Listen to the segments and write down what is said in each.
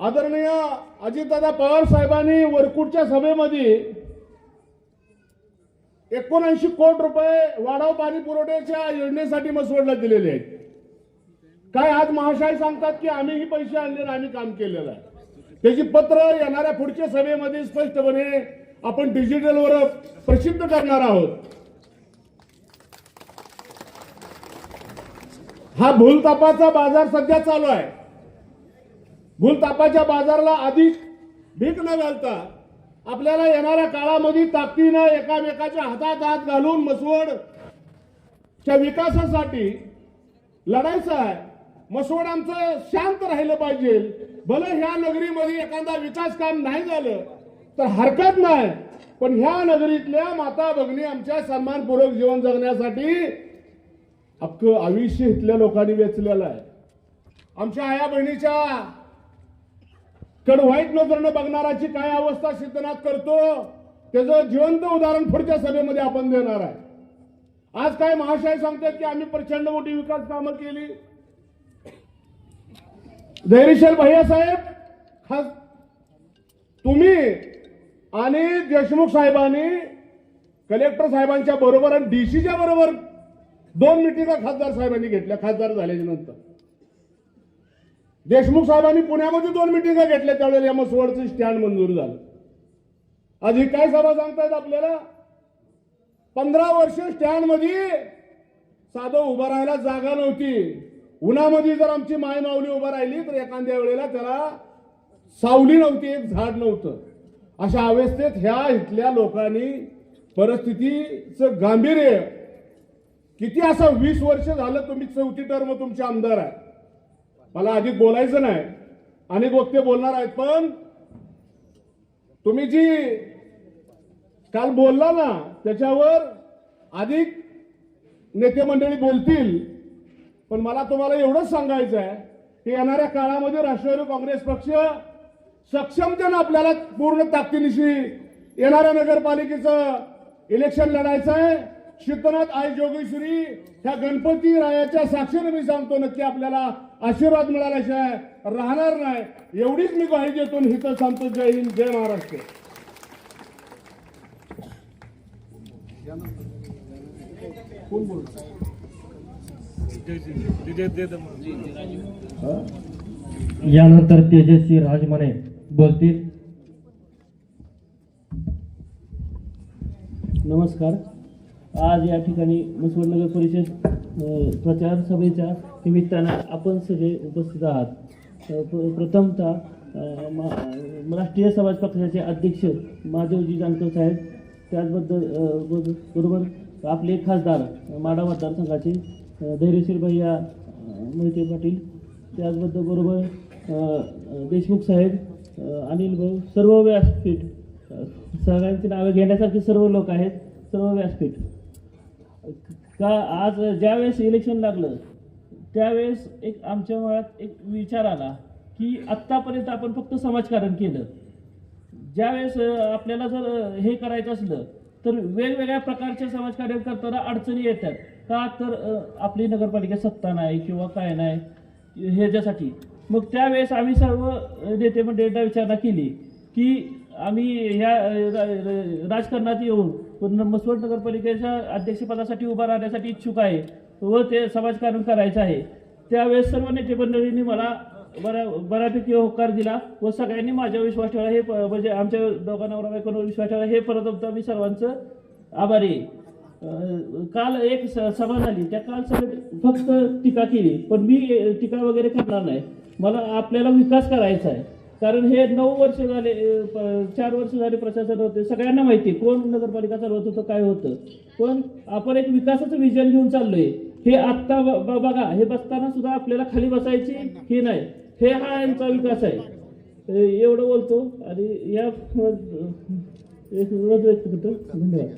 आदरणीय अजितदादा पवार साहेबांनी वरकुटच्या सभेमध्ये एकोणऐंशी कोटी रुपये वाढाव पाणी पुरवठ्याच्या योजनेसाठी मसवडला दिलेले आहेत. काय आज महाशाही सांगतात की आम्ही ही पैसे आणले आणि आम्ही काम केलेलं आहे. त्याची पत्र येणाऱ्या पुढच्या सभेमध्ये स्पष्टपणे आपण डिजिटलवर प्रसिद्ध करणार आहोत. हा भूलतापाचा बाजार सध्या चालू आहे. भूलतापाच्या बाजाराला अधिक भीक न घालता आपल्याला येणाऱ्या काळामध्ये ताकदीनं एकामेकाच्या हातात हात घालून मसवडच्या विकासासाठी लढायचं आहे. मसवड आमचं शांत राहिलं पाहिजे. भले ह्या नगरीमध्ये एखादा विकास काम नाही झालं तर हरकत नाही. पण ह्या नगरीतल्या माता भगिनी आमच्या सन्मानपूर्वक जीवन जगण्यासाठी अख्खं आयुष्य इथल्या लोकांनी वेचलेलं आहे. आमच्या आया बहिणीच्या कड वाईट नजरेनं बघणाराची काय अवस्था सिद्धनाथ करतो त्याचं जिवंत उदाहरण पुढच्या सभेमध्ये आपण देणार आहे. आज काय महाशय सांगतात की आम्ही प्रचंड मोठी विकास कामं केली. धैर्यशील भैयासाहेब खास तुम्ही आणि देशमुख साहेबांनी कलेक्टर साहेबांच्या बरोबर आणि डीसीच्या बरोबर दोन मिटिंगा खासदार साहेबांनी घेतल्या खासदार झाल्याच्यानंतर. देशमुख साहेबांनी पुण्यामध्ये दोन मिटिंगा घेतल्या त्यावेळेला या मसवडचं स्टँड मंजूर झालं. आज ही काय सभा सांगतायत आपल्याला? पंधरा वर्ष स्टँडमध्ये साधं उभं राहायला जागा नव्हती. उन्हामध्ये जर आमची माय माऊली उभं राहिली तर एखाद्या वेळेला त्याला सावली नव्हती एक झाड नव्हतं. अशा अवस्थेत ह्या इथल्या लोकांनी परिस्थितीचं गांभीर्य किती असं वीस वर्ष झालं तुम्ही चौथी टर्म तुमचे आमदार आहे. मला अधिक बोलायचं नाही. अनेक वक्ते बोलणार आहेत पण तुम्ही जी काल बोलला ना त्याच्यावर अधिक नेते मंडळी बोलतील. पण मला तुम्हाला एवढंच सांगायचं आहे की येणाऱ्या काळामध्ये राष्ट्रवादी काँग्रेस पक्ष सक्षमतेनं आपल्याला पूर्ण ताकदीनिशी येणाऱ्या नगरपालिकेचं इलेक्शन लढायचं आहे शितनाथ आई जोगेश्वरी ह्या गणपती रायाच्या साक्षीने मी सांगतो नक्की आपल्याला आशीर्वाद मिळाल्याशिवाय राहणार नाही. एवढीच मी ग्वाही देतो आणि हिथं सांगतो जय हिंद जय महाराष्ट्र. यानंतर तेजस्वी राजमाने बोलतील. नमस्कार. आज या ठिकाणी मसवड नगर परिषद प्रचार सभेच्या निमित्तानं आपण सगळे उपस्थित आहात. प्र- प्रथमतः मा- राष्ट्रीय समाज पक्षाचे अध्यक्ष माधवजी जानकर साहेब त्याचबद्दल बरोबर आपले खासदार माडा माढा मतदारसंघाचे धैर्यशील भैया मोहिते पाटील त्याचबद्दल बरोबर देशमुख साहेब अनिल भाऊ सर्व व्यासपीठ सगळ्यांची नावे घेण्यासारखे सर्व लोक आहेत सर्व व्यासपीठ. का आज ज्यावेळेस इलेक्शन लागलं त्यावेळेस एक आमच्या मनात एक विचार आला की आत्तापर्यंत आपण फक्त समाजकारण केलं. ज्यावेळेस आपल्याला जर हे करायचं असलं तर वेगवेगळ्या प्रकारचे समाजकार्य करताना अडचणी येतात. का तर आपली नगरपालिका सत्ता नाही किंवा काय नाही ह्याच्यासाठी. मग त्यावेळेस आम्ही सर्व नेते मंडळींना विचारणा केली की आम्ही ह्या राजकारणात येऊन पण मसवड नगरपालिकेच्या अध्यक्षपदासाठी उभा राहण्यासाठी इच्छुक आहे व ते समाजकारण करायचं आहे. त्यावेळेस सर्व नेते मंडळींनी मला बऱ्या बऱ्यापैकी होकार दिला व सगळ्यांनी माझ्या विश्वास ठेवला हे प- म्हणजे आमच्या दोघांना बायकोवर विश्वास ठेवला हे परत एकदा मी सर्वांचं आभारी काल एक स- सभा झाली. त्या काल सभेत फक्त टीका केली. पण मी टीका वगैरे करणार नाही. मला आपल्याला विकास करायचा आहे. कारण हे नऊ वर्ष झाले प- चार वर्ष झाले प्रशासन होते. सगळ्यांना माहिती कोण नगरपालिका चालवत होतं काय होतं. पण आपण एक विकासाचं विजन घेऊन चाललोय. हे आत्ता ब- ब- बघा हे बसताना सुद्धा आपल्याला खाली बसायची हे नाही. हे हा यांचा विकास आहे. एवढं बोलतो. आणि या एक मत व्यक्त करतो. धन्यवाद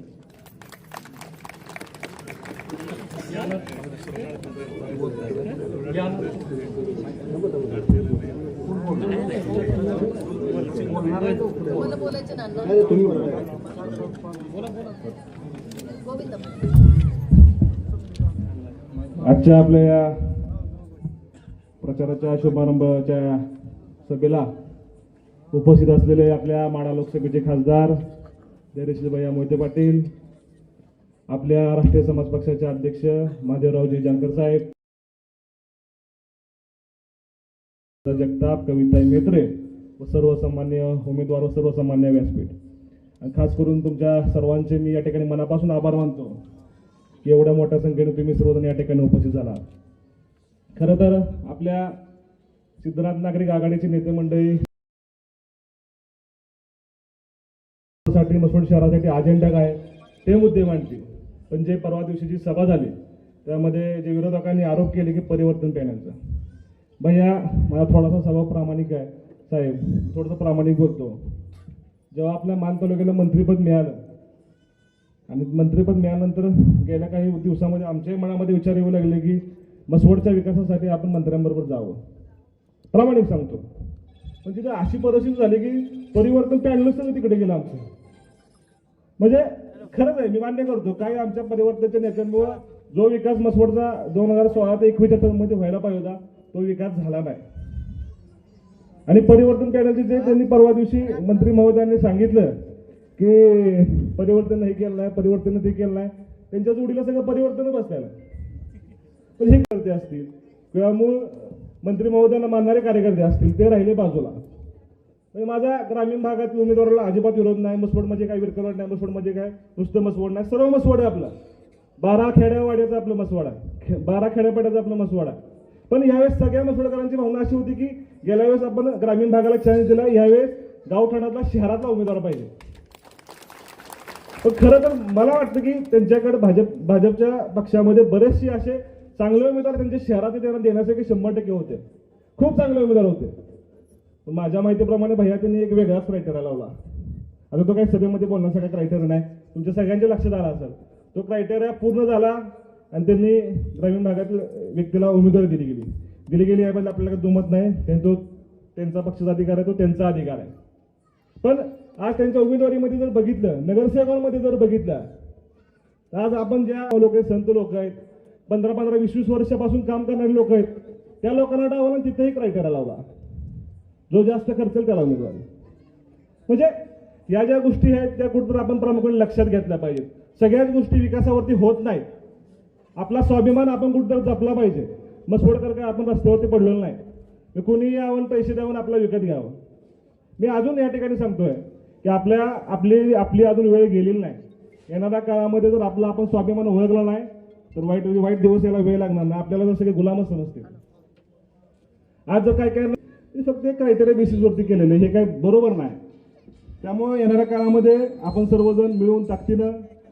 मला बोलायचं ना अण्णा. गोविंद आजच्या आपल्या या प्रचाराच्या शुभारंभाच्या सभेला उपस्थित असलेले आपल्या माडा लोकसभेचे खासदार धैर्यशीलभैया मोहिते पाटील आपल्या राष्ट्रीय समाज पक्षाचे अध्यक्ष महादेवरावजी जानकर साहेब जगताप कविताई मेत्रे व सर्वसामान्य उमेदवार व सर्वसामान्य व्यासपीठ. आणि खास करून तुमच्या सर्वांचे मी या ठिकाणी मनापासून आभार मानतो की एवढ्या मोठ्या संख्येने तुम्ही सर्वजण या ठिकाणी उपस्थित झाला खरं तर आपल्या सिद्धनाथ नागरिक आघाडीचे नेते मंडळी साठी मसवड शहरासाठी अजेंडा काय ते मुद्दे मांडतील. पण जे परवा दिवशी जी सभा झाली त्यामध्ये जे विरोधकांनी आरोप केले की परिवर्तन पेण्याचा भैया मला थोडासा स्वभाव प्रामाणिक आहे. साहेब थोडंसं प्रामाणिक बोलतो. जेव्हा आपल्या मान तालुक्याला मंत्रीपद मिळालं आणि मंत्रीपद मिळाल्यानंतर गेल्या काही दिवसामध्ये आमच्याही मनामध्ये विचार येऊ लागले की मसवडच्या विकासासाठी आपण मंत्र्यांबरोबर जावं. प्रामाणिक सांगतो. पण तिथे अशी परिस्थिती झाली की परिवर्तन पॅनलच सगळं तिकडे गेलं आमचं. म्हणजे खरंच आहे मी मान्य करतो काही आमच्या परिवर्तनाच्या नेत्यांमुळं जो विकास मसवडचा दोन हजार सोळा ते एकवीसमध्ये व्हायला पाहिजे होता तो विकास झाला नाही. आणि परिवर्तन पॅनलचे जे त्यांनी परवा दिवशी मंत्री महोदयांनी सांगितलं की परिवर्तन हे केलं नाही परिवर्तन ते केलं नाही त्यांच्या जोडीला सगळं परिवर्तन बसलेलं पण हे करते असतील किंवा मूळ मंत्री महोदयांना मानणारे कार्यकर्ते असतील ते राहिले बाजूला. म्हणजे माझ्या ग्रामीण भागातील उमेदवाराला अजिबात विरोध नाही मसवड म्हणजे काय विरकरवाड नाही मसवड म्हणजे काय नुसतं मसवड नाही सर्व मसवड आहे आपलं. बारा खेड्यावाड्याचं आपलं मसवाडा खे- बारा खेड्यापाड्याचं आपलं मसवाडा पण यावेळेस सगळ्या मसवडकरांची भावना अशी होती की गेल्या वेळेस आपण ग्रामीण भागाला चॅलेंज दिला यावेळेस गावठाणातला शहरातला उमेदवार पाहिजे. पण खरं तर मला वाटतं की त्यांच्याकडे भाजप भाजपच्या पक्षामध्ये बरेचसे असे चांगले उमेदवार त्यांच्या शहरात त्यांना देण्यासाठी शंभर टक्के होते. खूप चांगले उमेदवार होते. माझ्या माहितीप्रमाणे भैया त्यांनी एक वेगळाच क्रायटेरिया लावला. आता तो काही सभेमध्ये बोलण्यासाठी क्रायटेरिया नाही. तुमच्या सगळ्यांच्या लक्षात आला असेल. तो क्रायटेरिया पूर्ण झाला. आणि त्यांनी ग्रामीण भागातील व्यक्तीला उमेदवारी दिली गेली. दिली गेली याबद्दल आपल्याला काही दुमत नाही. त्यांचा तो त्यांचा पक्षाचा अधिकार आहे तो त्यांचा अधिकार आहे. पण आज त्यांच्या उमेदवारीमध्ये जर बघितलं नगरसेवकांमध्ये जर बघितलं तर आज आपण ज्या लोक आहेत संत लोक आहेत पंधरा पंधरा वीस वीस वर्षापासून काम करणारे लोक आहेत त्या लोकांना डावाला आणि तिथेही क्रायटेरिया लावला जो जास्त खर्चेल त्याला उमेदवारी. म्हणजे या ज्या गोष्टी आहेत त्या कुठं आपण प्रामुख्याने लक्षात घेतल्या पाहिजेत. सगळ्याच गोष्टी विकासावरती होत नाहीत. आपला स्वाभिमान आपण कुठेतरी जपला पाहिजे. मग सोडकर काय आपण रस्त्यावरती पडलेलो नाही. कोणीही यावं पैसे द्यावून आपला विकत घ्यावं. मी अजून या ठिकाणी सांगतोय की आपल्या आपली आपली अजून वेळ गेलेली नाही. येणाऱ्या काळामध्ये जर आपला आपण स्वाभिमान ओळखला नाही तर वाईट वाईट दिवस यायला वेळ लागणार नाही. आपल्याला जर सगळे गुलामच समजते आज जर काय काय हे फक्त एक क्रायटेरिया बेसिसवरती केलेलं आहे. हे काय बरोबर नाही. त्यामुळे येणाऱ्या काळामध्ये आपण सर्वजण मिळून ताकदीनं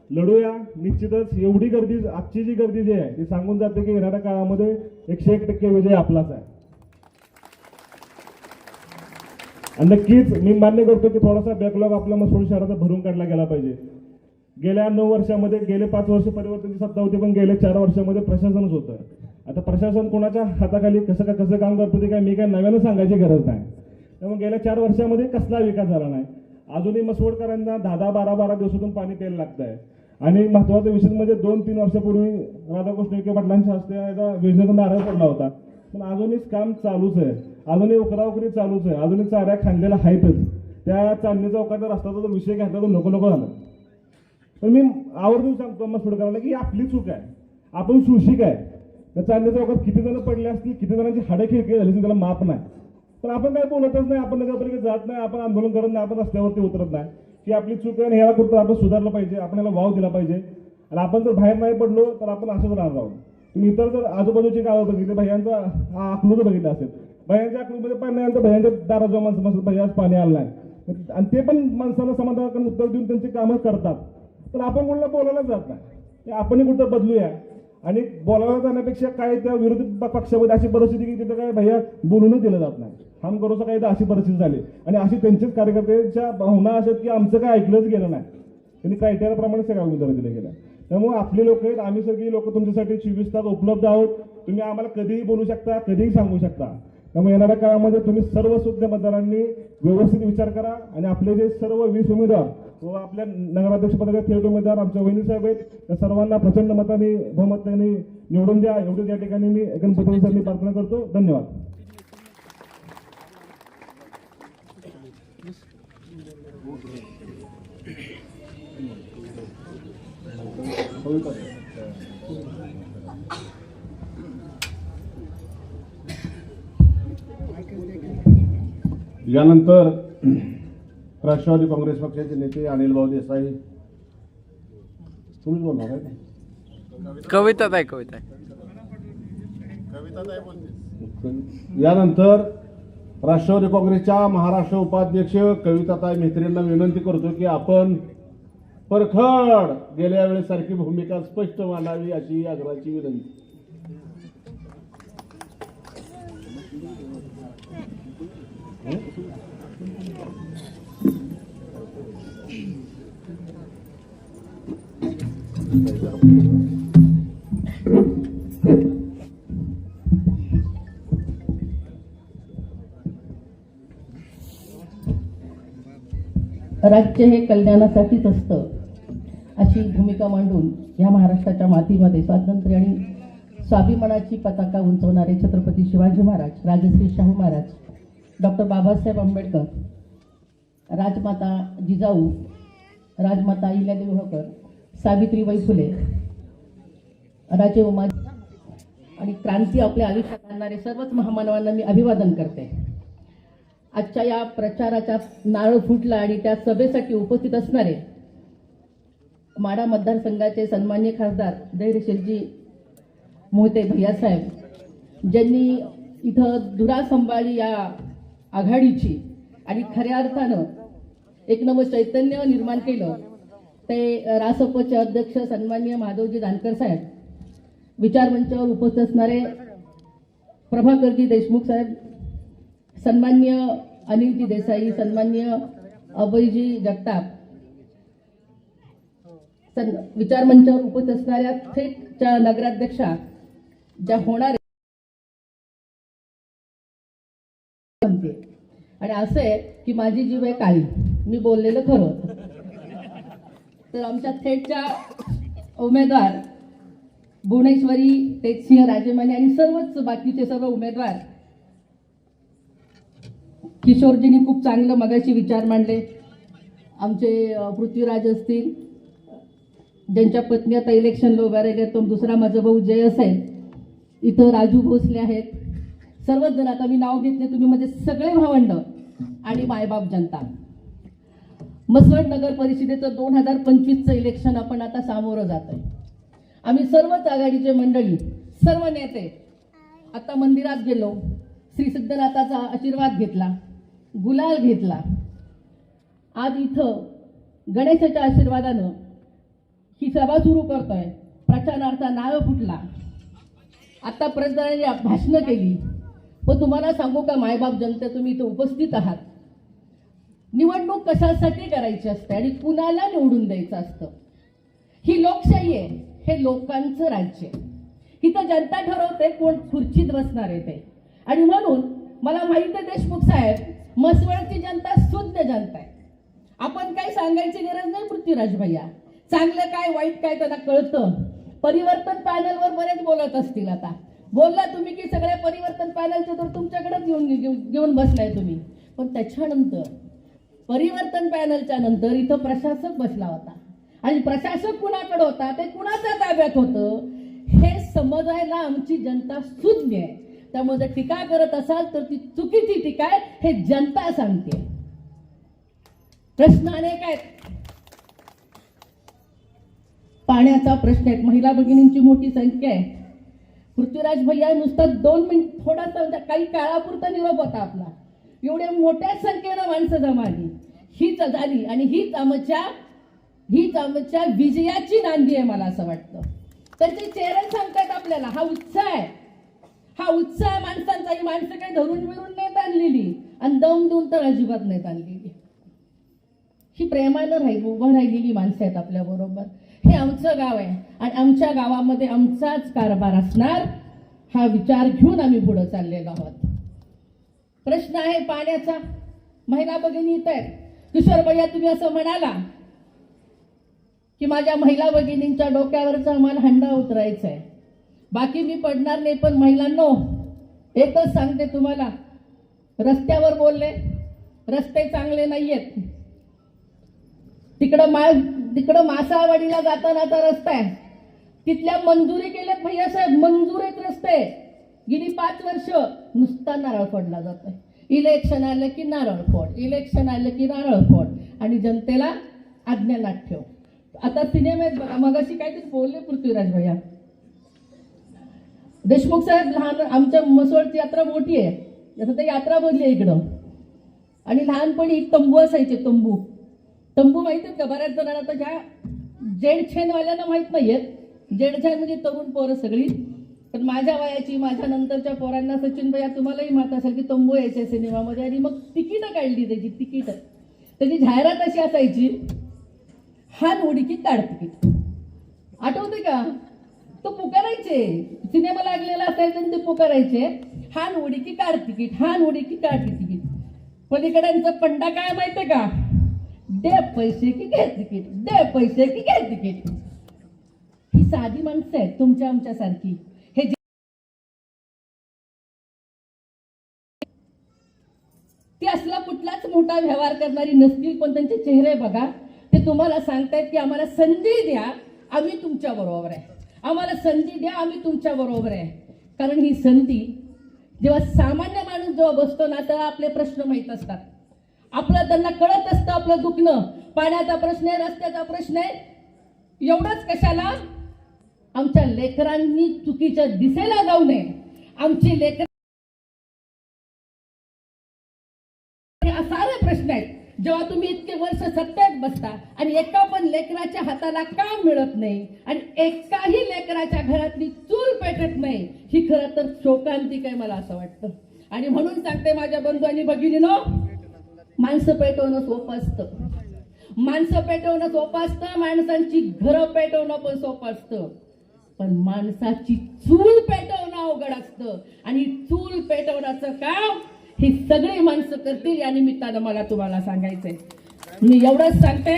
लढूया. निश्चितच एवढी गर्दी आजची जी गर्दी जी आहे ती सांगून जाते की येणाऱ्या काळामध्ये एकशे एक टक्के विजय आपलाच आहे. आणि नक्कीच मी मान्य करतो की थोडासा बॅकलॉग आपल्या मसूर शहराचा भरून काढला गेला पाहिजे. गेल्या नऊ वर्षामध्ये गेले पाच वर्ष परिवर्तनची सत्ता होती पण गेल्या चार वर्षामध्ये प्रशासनच होतं. आता प्रशासन कोणाच्या हाताखाली कसं का कसं काम करतं ते काय मी काय नव्यानं सांगायची गरज नाही. त्यामुळे गेल्या चार वर्षामध्ये कसला विकास झाला नाही. अजूनही मसवडकरांना दहा दहा बारा बारा दिवसातून पाणी प्यायला लागत आहे आणि महत्त्वाचा विषय म्हणजे दोन तीन वर्षापूर्वी राधाकृष्ण विखे पाटलांच्या हस्ते याचा योजनेचा नारळ पडला होता. पण अजूनही काम चालूच आहे. अजूनही उकरावकरी चालूच आहे. अजूनही चाऱ्या खांदलेल्या आहेतच. त्या चांदणी चौकाचा रस्त्याचा जर विषय घातला तर नको नको झालं. पण मी आवर्जून सांगतो मसवडकरांना की आपली चूक आहे. आपण सुशिक आहे. त्या चांदणी चौकात किती जण पडले असतील किती जणांची हाडं खिळकी झाली असेल त्याला माप नाही. पण आपण काय बोलतच नाही आपण नगरपालिकेत जात नाही आपण आंदोलन करत नाही आपण रस्त्यावरती उतरत नाही. की आपली चूक आहे आणि ह्याला कुठं आपण सुधारलं पाहिजे आपल्याला वाव दिला पाहिजे. आणि आपण जर बाहेर नाही पडलो तर आपण असंच राहणार आहोत. तुम्ही इतर जर आजूबाजूची गावं बघितली भैयांचा अकलूज बघितलं असेल. भैयांच्या अकलूजमध्ये पाणी नाही आलं तर भैयांच्या दाराजवळ माणसं माणसं भैयाच पाणी आलं नाही. आणि ते पण माणसाला समाधानकारक उत्तर देऊन त्यांची कामं करतात. पण आपण कोणाला बोलायला जात नाही. आपणही कुठं बदलूया. आणि बोलायला जाण्यापेक्षा काय त्या विरोधी पक्षामध्ये अशी परिस्थिती की तिथं काय भैया बोलूनच दिलं जात नाही. हम करोचं काय तर अशी परिस्थिती झाली. आणि अशी त्यांचेच कार्यकर्त्यांच्या भावना अशा की आमचं काय ऐकलंच गेलं नाही. त्यांनी क्रायटेरियाप्रमाणे सगळ्या उमेदवार दिल्या गेल्या. त्यामुळे आपले लोक आहेत आम्ही सगळी लोक तुमच्यासाठी चोवीस तास उपलब्ध आहोत. तुम्ही आम्हाला कधीही बोलू शकता कधीही सांगू शकता. त्यामुळे येणाऱ्या काळामध्ये तुम्ही सर्व सुज्ञ मतदारांनी व्यवस्थित विचार करा आणि आपले जे सर्व वीस उमेदवार व आपल्या नगराध्यक्ष पदाच्या थेट उमेदवार आमच्या वहिनी साहेब आहेत त्या सर्वांना प्रचंड मताने बहुमताने निवडून द्या. एवढीच या ठिकाणी मी गणपती प्रार्थना करतो. धन्यवाद. यानंतर राष्ट्रवादी काँग्रेस पक्षाचे नेते अनिल भाऊ देसाई. तुम्हीच बोलणार आहे? कविता आहे कविता यानंतर राष्ट्रवादी काँग्रेसच्या महाराष्ट्र उपाध्यक्ष कविताताई मेहत्रेंना विनंती करतो की आपण परखड गेल्या वेळेसारखी भूमिका स्पष्ट मांडावी अशी आग्रहाची विनंती. राज्य हे कल्याणासाठीच असतं अशी भूमिका मांडून या महाराष्ट्राच्या मातीमध्ये स्वातंत्र्य आणि स्वाभिमानाची पताका उंचवणारे छत्रपती शिवाजी महाराज राजश्री शाहू महाराज डॉक्टर बाबासाहेब आंबेडकर राजमाता जिजाऊ राजमाता अहिल्यादेवी होळकर सावित्रीबाई फुले राजे उमा आणि क्रांती आपल्या आयुष्यात आणणारे सर्वच महामानवांना मी अभिवादन करते. आजच्या या प्रचाराचा नारळ फुटला आणि त्या सभेसाठी उपस्थित असणारे माडा मतदारसंघाचे सन्मान्य खासदार धैर्यशीलजी मोहिते भैयासाहेब ज्यांनी इथं धुरा संभाळी या आघाडीची आणि खऱ्या अर्थानं एक नवं चैतन्य निर्माण केलं. ते रासपचे अध्यक्ष सन्मान्य माधवजी जानकर साहेब विचार मंचावर उपस्थित असणारे प्रभाकरजी देशमुख साहेब सन्मान्य अनिलजी देसाई सन्मान्य अभयजी जगताप सन विचारमंचावर उपस्थित असणाऱ्या थेटच्या नगराध्यक्षा ज्या होणार आणि असं आहे की माझी जीव आहे काळी. मी बोललेलं खरं तर आमच्या थेटच्या उमेदवार भुवनेश्वरी तेजसिंह राजेमाने आणि सर्वच बाकीचे सर्व उमेदवार किशोरजींनी खूप चांगलं मगाशी विचार मांडले. आमचे पृथ्वीराज असतील ज्यांच्या पत्नी आता इलेक्शनला उभ्या राहिल्या तो दुसरा माझा भाऊ जय असेल इथं राजू भोसले आहेत. सर्वच जण आता मी नाव घेतले तुम्ही म्हणजे सगळे भावंड आणि मायबाप जनता. मसवड नगर परिषदेचं दोन हजार पंचवीसचं इलेक्शन आपण आता सामोरं जात आहे. आम्ही सर्वच आघाडीचे मंडळी सर्व नेते आता मंदिरात गेलो. श्री सिद्धनाथाचा आशीर्वाद घेतला गुलाल घेतला. आज इथं गणेशाच्या आशीर्वादानं ही सभा सुरू करतोय. प्रचारार्था नाव फुटला. आता भाषणं केली. पण तुम्हाला सांगू का मायबाप जनता तुम्ही इथं उपस्थित आहात? निवडणूक कशासाठी करायची असते आणि कुणाला निवडून द्यायचं असतं? ही लोकशाही आहे हे लोकांचं राज्य आहे. इथं जनता ठरवते कोण खुर्चीत बसणार आहे ते. आणि म्हणून मला माहीत आहे देशमुख साहेब मसवळची जनता शुद्ध जनता आहे. आपण काही सांगायची गरज नाही पृथ्वीराज भैया. चांगलं काय वाईट काय त्यांना कळतं? परिवर्तन पॅनलवर बरेच बोलत असतील आता. बोलला तुम्ही की सगळ्या परिवर्तन पॅनलचे तर तुमच्याकडेच घेऊन घेऊन घेऊन बसलाय तुम्ही. पण त्याच्यानंतर परिवर्तन पॅनलच्या नंतर इथं प्रशासक बसला होता. आणि प्रशासक कुणाकडे होता? ते कुणाच्या ताब्यात होतं? हे समजायला आमची जनता सुज्ञ आहे. त्यामुळे जर टीका करत असाल तर ती चुकीची टीका आहे हे जनता सांगते. प्रश्न अनेक आहेत. पाण्याचा प्रश्न आहे. महिला भगिनींची मोठी संख्या आहे. पृथ्वीराज भैया नुसतं दोन मिनिट थोडासा म्हणजे काही काळापुरता निरोप होता आपला. एवढ्या मोठ्या संख्येनं माणसं जमाली. हीच झाली आणि हीच आमच्या हीच आमच्या विजयाची नांदी आहे मला असं वाटतं. तर ते चेहरे सांगतात आपल्याला हा उत्साह आहे. हा उत्साह माणसांचा ही माणसं काही धरून बिरून नाही आणलेली. आणि दम देऊन तर अजिबात नाही आणलेली. ही प्रेमानं राहील उभं राहिलेली माणसं आहेत आपल्या बरोबर. हे आमचं गाव आहे. आणि आमच्या गावामध्ये आमचाच कारभार असणार हा विचार घेऊन आम्ही पुढे चाललेलो आहोत. प्रश्न आहे पाण्याचा. महिला भगिनी येत आहेत. किशोर भैया तुम्ही असं म्हणाला की माझ्या महिला भगिनींच्या डोक्यावरचा आम्हाला हंडा उतरायचा आहे बाकी मी पडणार नाही पण महिलांनो एकच सांगते तुम्हाला. रस्त्यावर बोलले रस्ते चांगले नाहीयेत. तिकडं मा तिकडं मासावाडीला जातानाचा रस्ता आहे. तिथल्या मंजुरी केल्यात भैयासाहेब मंजूर आहेत रस्ते. गेली पाच वर्ष नुसता नारळ फोडला जातोय. इलेक्शन आलं की नारळ फोड इलेक्शन आलं की नारळ फोड आणि जनतेला आज्ञानात ठेव. आता सिनेमेत बघा मगाशी काहीतरी बोलले पृथ्वीराज भैया. देशमुख साहेब लहान आमच्या मसोळची यात्रा मोठी आहे. जसं ते यात्रा भरली आहे इकडं. आणि लहानपणी तंबू असायचे तंबू. तंबू माहीत आहेत का? बऱ्याच जणांना तर ज्या जेडछेनवाल्यांना माहीत नाहीयेत. जेडछेन म्हणजे तरुण पोरं सगळी. पण माझ्या वयाची माझ्या नंतरच्या पोरांना सचिन भैया तुम्हालाही मात असेल की तंबू यायच्या सिनेमामध्ये आणि मग तिकीटं काढली त्याची तिकीटं. त्याची जाहिरात अशी असायची हान उडी की काढ तिकीट. आठवते का? तो पुकारायचे. सिनेमा लागलेला असायचा आणि ते पुकारायचे. हान उडी की काढ तिकीट हान उडी की काढ तिकीट. पलीकड्यांचा पंडा काय माहितीये का? दे पैसे की घे तिकीट दे पैसे की घे तिकीट. ही साधी माणसं आहेत तुमच्या आमच्यासारखी. खोटा व्यवहार करणारी नसतील पण त्यांचे चेहरे बघा. ते तुम्हाला सांगतायत की आम्हाला संधी द्या आम्ही तुमच्या बरोबर आहे. आम्हाला संधी द्या आम्ही तुमच्या बरोबर आहे. कारण ही संधी जेव्हा सामान्य माणूस जेव्हा बसतो ना तेव्हा आपले प्रश्न माहीत असतात. आपलं त्यांना कळत असतं आपलं दुखणं. पाण्याचा प्रश्न आहे रस्त्याचा प्रश्न आहे. एवढंच कशाला? आमच्या लेकरांनी चुकीच्या दिशेला जाऊ नये. आमची लेकर सारे प्रश्न आहेत. जेव्हा तुम्ही इतके वर्ष सत्तेत बसता आणि एका पण लेकराच्या हाताला काम मिळत नाही आणि एकाही लेकराच्या घरातली चूल पेटत नाही ही खरं तर शोकांतिक आहे मला असं वाटतं. आणि म्हणून सांगते माझ्या बंधू आणि भगिनीनो माणसं पेटवणं सोपं असतं. माणसं पेटवणं सोपं असतं माणसांची घरं पेटवणं पण सोपं असतं. पण माणसाची चूल पेटवणं अवघड असतं. आणि चूल पेटवण्याचं काम ही सगळी माणसं करतील या निमित्तानं मला तुम्हाला सांगायचंय. मी एवढंच सांगते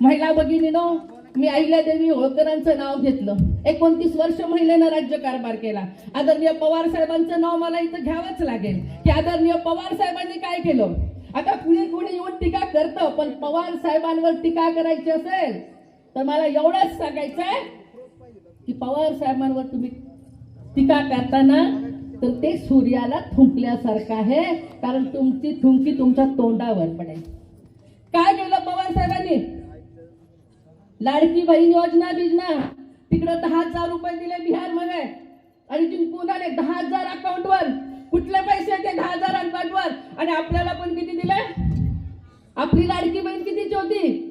महिला भगिनीनो मी अहिल्यादेवी होळकरांचं नाव घेतलं. एकोणतीस वर्ष महिलेनं राज्य कारभार केला. आदरणीय पवार साहेबांचं नाव मला इथं घ्यावंच लागेल. की आदरणीय पवार साहेबांनी काय केलं? आता कुणी कुणी येऊन टीका करतं पण पवार साहेबांवर टीका करायची असेल तर मला एवढंच सांगायचंय की पवार साहेबांवर तुम्ही टीका करताना तर ते सूर्याला थुंकल्यासारखं आहे कारण तुमची थुंकी तुमच्या तोंडावर पडेल. काय केलं पवार साहेबांनी? लाडकी बहीण योजना बिजना. तिकडं दहा हजार रुपये दिले बिहारमध्ये. आणि जिंकून आले दहा हजार अकाउंटवर कुठले पैसे ते दहा हजार अकाउंटवर आणि आपल्याला पण किती दिले? आपली लाडकी बहीण कितीची होती?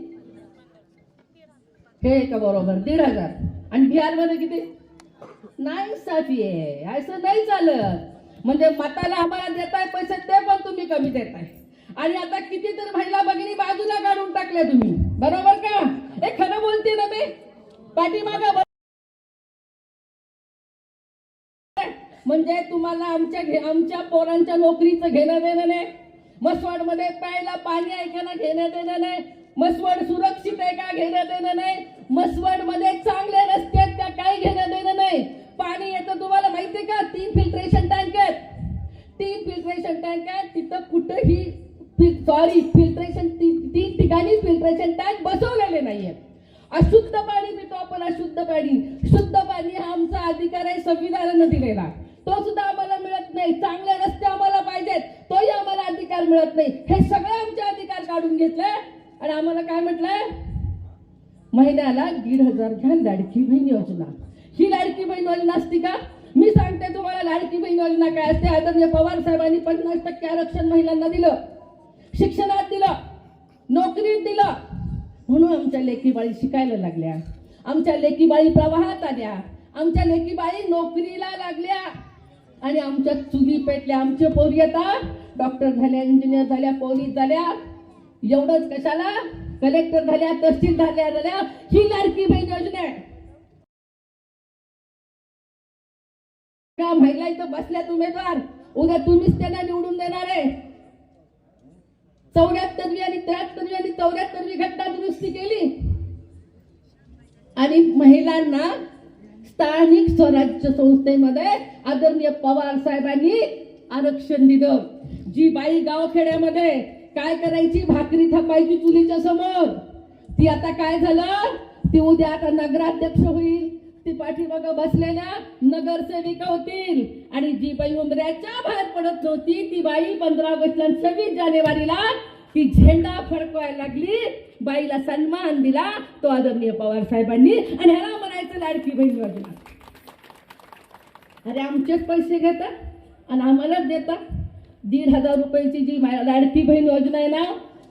हे का बरोबर दीड हजार. आणि बिहारमध्ये किती? नाही साफी आहे. असं नाही चालत. म्हणजे मताला आम्हाला देताय पैसे ते पण तुम्ही कमी देताय. आणि आता किती तर महिला भगिनी बाजूला काढून टाकल्या तुम्ही. बरोबर का? हे खरं बोलते ना मी? पाठीमागा म्हणजे तुम्हाला आमच्या घे आमच्या पोरांच्या नोकरीचं घेणं देणं नाही. मसवडमध्ये प्यायला पाणी आहे का ना घेणं देणं नाही. मसवड सुरक्षित आहे का घेणं देणं नाही. मसवडमध्ये चांगले रस्ते आहेत का काही घेणं देणं नाही. पाणी येतं. तुम्हाला माहितीये का? तीन फिल्ट्रेशन टँक आहेत. तीन फिल्ट्रेशन टँक आहेत. तिथं कुठंही सॉरी फिल्ट्रेशन तीन ठिकाणी फिल्ट्रेशन टँक बसवलेले नाहीये. अशुद्ध पाणी पितो आपण अशुद्ध पाणी. शुद्ध पाणी हा आमचा अधिकार आहे संविधानानं दिलेला. तो सुद्धा आम्हाला मिळत नाही. चांगले रस्ते आम्हाला पाहिजेत. तोही आम्हाला अधिकार मिळत नाही. हे सगळे आमचे अधिकार काढून घेतले. आणि आम्हाला काय म्हटलंय? महिन्याला दीड हजार घ्या लाडकी बहीण योजना. ही लाडकी बहीण योजना असती का? मी सांगते तुम्हाला लाडकी बहीण योजना काय असते? आदरणीय पवार साहेबांनी पन्नास टक्के आरक्षण महिलांना दिलं. शिक्षणात दिलं. नोकरीत दिलं. म्हणून आमच्या लेकीबाळी शिकायला लागल्या. आमच्या लेकीबाळी प्रवाहात आल्या. आमच्या लेकीबाळी नोकरीला लागल्या. आणि आमच्या चुली पेटल्या. आमच्या पोरी आता डॉक्टर झाल्या इंजिनियर झाल्या पोलीस झाल्या. एवढंच कशाला? कलेक्टर झाल्या तहसीलदार झाल्या. ही लाडकी बहीण योजना आहे. का महिला इथं बसल्यात उमेदवार. उद्या तुम्हीच त्यांना निवडून देणार आहे. चौऱ्याहत्तरवी आणि त्र्याहत्तरवी आणि चौऱ्याहत्तरवी घटना दुरुस्ती केली. आणि महिलांना स्थानिक स्वराज्य संस्थेमध्ये आदरणीय पवार साहेबांनी आरक्षण दिलं. जी बाई गावखेड्यामध्ये काय करायची? भाकरी थापायची चुलीच्या समोर. ती आता काय झालं? ती उद्या आता नगराध्यक्ष होईल. ती पाठीमाग बसलेल्या नगरसेविका होतील. आणि जी बाई उमऱ्याच्या बाहेर पडत नव्हती ती बाई पंधरा ऑगस्टला सव्वीस जानेवारीला ती झेंडा फडकवायला लागली. बाईला सन्मान दिला तो आदरणीय पवार साहेबांनी. आणि ह्याला म्हणायचं लाडकी बहीण योजना. अरे आमचेच पैसे घेतात आणि आम्हालाच देतात. दीड हजार रुपयाची जी मा- लाडकी बहीण योजना आहे ना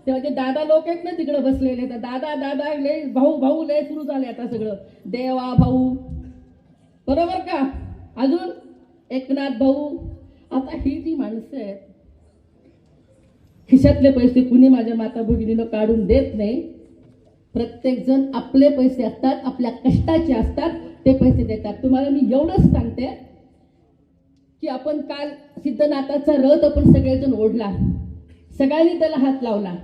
तेव्हा ते दादा लोक आहेत ना तिकडे बसलेले तर दादा दादा लय भाऊ भाऊ लय सुरू झाले आता सगळं. देवा भाऊ. बरोबर का? अजून एकनाथ भाऊ. आता ही जी माणसं आहेत खिशातले पैसे कुणी माझ्या माता भगिनीनं काढून देत नाही. प्रत्येक जण आपले पैसे असतात आपल्या कष्टाचे असतात ते पैसे देतात. तुम्हाला मी एवढंच सांगते की आपण काल सिद्धनाथाचा रथ आपण सगळेजण ओढला. सगळ्यांनी त्याला हात लावला.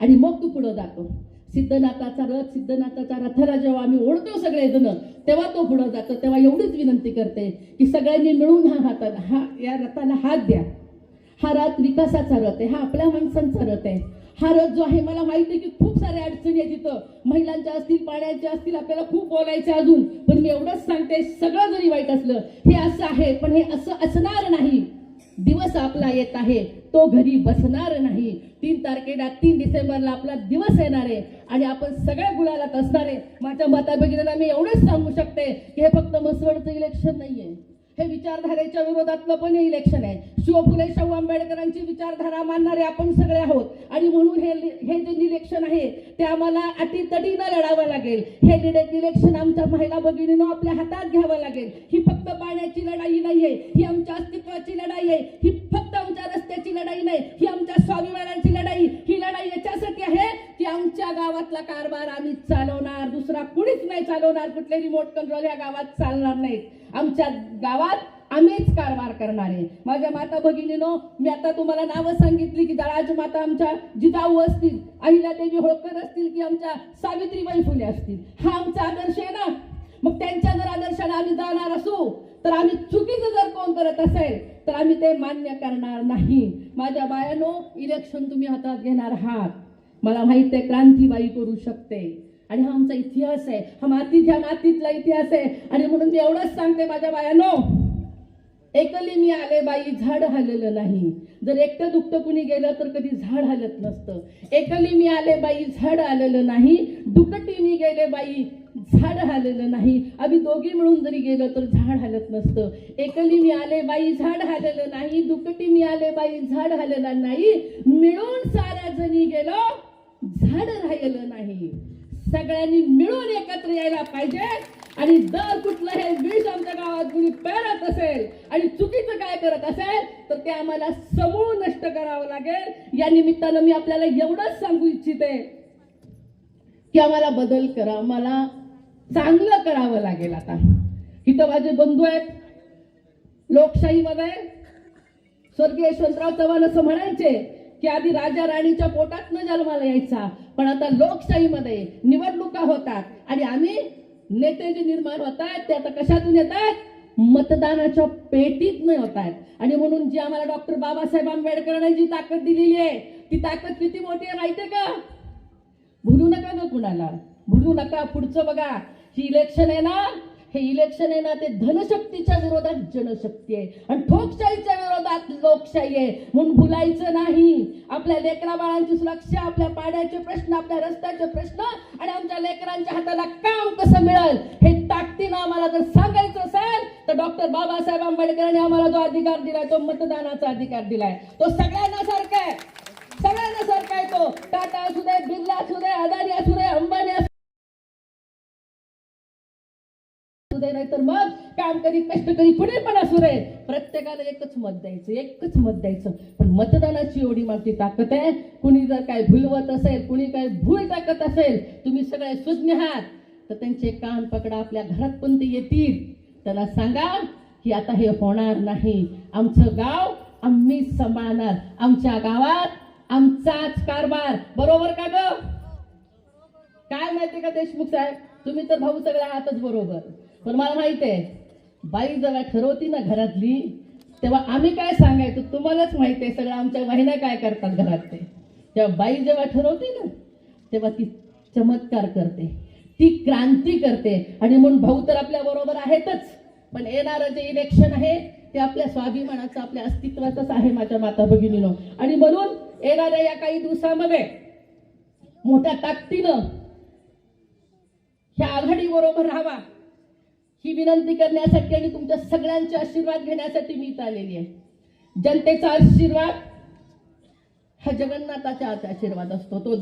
आणि मग तू पुढं जातो. सिद्धनाथाचा रथ सिद्धनाथाच्या रथाला जेव्हा आम्ही ओढतो सगळेजण तेव्हा तो पुढं जातो. तेव्हा एवढीच विनंती करते की सगळ्यांनी मिळून हा हातात हा या रथाला हात द्या. हा रथ विकासाचा रथ आहे हा आपल्या माणसांचा रथ आहे. हा रथ जो आहे मला माहिती आहे की खूप साऱ्या अडचणी आहेत तिथं महिलांच्या असतील पाण्याच्या असतील आपल्याला खूप बोलायचे अजून. पण मी एवढंच सांगते सगळं जरी वाईट असलं हे असं आहे पण हे असं असणार नाही. दिवस आपला येत आहे. तो घरी बसणार नाही. तीन तारखेला तीन डिसेंबरला आपला दिवस येणार आहे. आणि आपण सगळ्या गुलालात तसणार आहे. माझ्या माता भगिनींना मी एवढंच सांगू शकते की हे फक्त मसवडचं इलेक्शन नाहीये. हे विचारधारेच्या विरोधातलं पण हे इलेक्शन आहे. शिवफुले शाहू आंबेडकरांची विचारधारा मानणारे आपण सगळे आहोत. आणि म्हणून हे हे जे इलेक्शन आहे ते आम्हाला अटीतटीनं लढावं लागेल. हे इलेक्शन आमच्या महिला भगिनीनं आपल्या हातात घ्यावं लागेल. ही फक्त पाण्याची लढाई नाहीये ही आमच्या अस्तित्वाची लढाई आहे. ही फक्त आमच्या रस्त्याची लढाई नाही ही आमच्या स्वाभिमानाची लढाई. ही लढाई याच्यासाठी आहे की आमच्या गावातला कारभार आम्ही चालवणार दुसरा कुणीच नाही चालवणार कुठले रिमोट कंट्रोल या गावात चालणार नाहीत. आमच्या गावात आम्हीच कारभार करणार आहे. माझ्या माता भगिनीनो मी आता तुम्हाला नावं सांगितली की दळाज माता आमच्या जिजाऊ असतील अहिल्यादेवी होळकर असतील की आमच्या सावित्रीबाई फुले असतील. हा आमचा आदर्श आहे ना? मग त्यांच्या जर आदर्शाला आम्ही जाणार असू तर आम्ही चुकीचं जर कोण करत असेल तर आम्ही ते मान्य करणार नाही. माझ्या बायानो इलेक्शन तुम्ही हातात घेणार आहात. मला माहीत आहे क्रांतीबाई करू शकते. आणि हा आमचा इतिहास आहे. हा मातीत ह्या मातीतला इतिहास आहे. आणि म्हणून मी एवढंच सांगते माझ्या बायानो एकली मी आले बाई झाड हललं नाही. जर एकटं दुखतं कुणी गेलं तर कधी झाड हलत नसतं. एकली मी आले बाई झाड आलेलं नाही. दुकटी मी गेले बाई झाड हललं नाही. आम्ही दोघी मिळून जरी गेलो तर झाड हलत नसतं. एकली मी आले बाई झाड हललं नाही. दुकटी मी आले बाई झाड हललं नाही. मिळून साऱ्या जणी गेलो झाड राहिलेलं नाही. सगळ्यांनी मिळून एकत्र यायला पाहिजे आणि दर कुठलं हे विष आमच्या गावात कुणी पेरत असेल आणि चुकीचं काय करत असेल तर ते आम्हाला समूळ नष्ट करावं लागेल. या निमित्तानं मी आपल्याला एवढंच सांगू इच्छिते की आम्हाला बदल करा आम्हाला चांगलं करावं लागेल आता. इथं माझे बंधू आहेत लोकशाहीमध्ये स्वर्गीय यशवंतराव चव्हाण असं म्हणायचे की आधी राजा राणीच्या पोटात न जन्माला यायचा पण आता लोकशाहीमध्ये निवडणुका होतात. आणि आम्ही नेते जे निर्माण होत आहेत ते आता कशातून येत आहेत? मतदानाच्या पेटीत न होत आहेत. आणि म्हणून जी आम्हाला डॉक्टर बाबासाहेब आंबेडकरांनी जी ताकद दिलेली आहे ती ताकद किती मोठी आहे माहितीये का? भुलू नका ग कुणाला. भुलू नका. पुढचं बघा. ही इलेक्शन आहे ना हे इलेक्शन आहे ना ते धनशक्तीच्या विरोधात जनशक्ती आहे. आणि ठोकशाहीच्या लोकशाही आहे म्हणून भुलायचं नाही. आपल्या लेकरा बाळांची सुरक्षा आपल्या पाण्याचे प्रश्न आपल्या रस्त्याचे प्रश्न आणि आमच्या लेकरांच्या हाताला काम कसं मिळेल हे ताकदीनं आम्हाला जर सांगायचं असेल तर डॉक्टर बाबासाहेब आंबेडकरांनी आम्हाला जो अधिकार दिलाय तो मतदानाचा अधिकार दिलाय. तो सगळ्यांना सारखा आहे. सगळ्यांना सारखा आहे तो. टाटा असू दे बिर्ला असू दे अदानी असू दे अंबानी असू दे नाही तर मग काम करी कष्ट करी कुणी पण असू दे प्रत्येकाला एकच मत द्यायचं एकच मत द्यायचं. पण मतदानाची एवढी मोठी ताकद आहे. कुणी जर काय भुलवत असेल कुणी काय भूल टाकत असेल तुम्ही सगळे सुज्ञ आहात. तर त्यांचे कान पकडा आपल्या घरात पण ते येतील? त्याला सांगा की आता हे होणार नाही. आमचं गाव आम्ही सांभाळणार. आमच्या गावात आमचाच कारभार. बरोबर का ग? काय माहितीये का देशमुख साहेब? तुम्ही तर भाऊ सगळे आहातच बरोबर. पण मला माहीत आहे बाई जेव्हा ठरवती ना घरातली तेव्हा आम्ही काय सांगायचं तुम्हालाच माहिती आहे सगळं आमच्या महिला काय करतात घरात ते. तेव्हा बाई जेव्हा ठरवते ना तेव्हा ती चमत्कार करते ती क्रांती करते. आणि म्हणून भाऊ तर आपल्या बरोबर आहेतच पण येणारं जे इलेक्शन आहे ते आपल्या स्वाभिमानाचं आपल्या अस्तित्वाचंच आहे माझ्या माता भगिनीनं. आणि म्हणून येणाऱ्या या काही दिवसामध्ये मोठ्या ताकदीनं ह्या आघाडी बरोबर राहावा. ही विनंती करण्यासाठी आणि तुमच्या सगळ्यांचे आशीर्वाद घेण्यासाठी मी इथं आलेली आहे. जनतेचा आशीर्वाद हा जगन्नाथाचा आशीर्वाद असतो. तो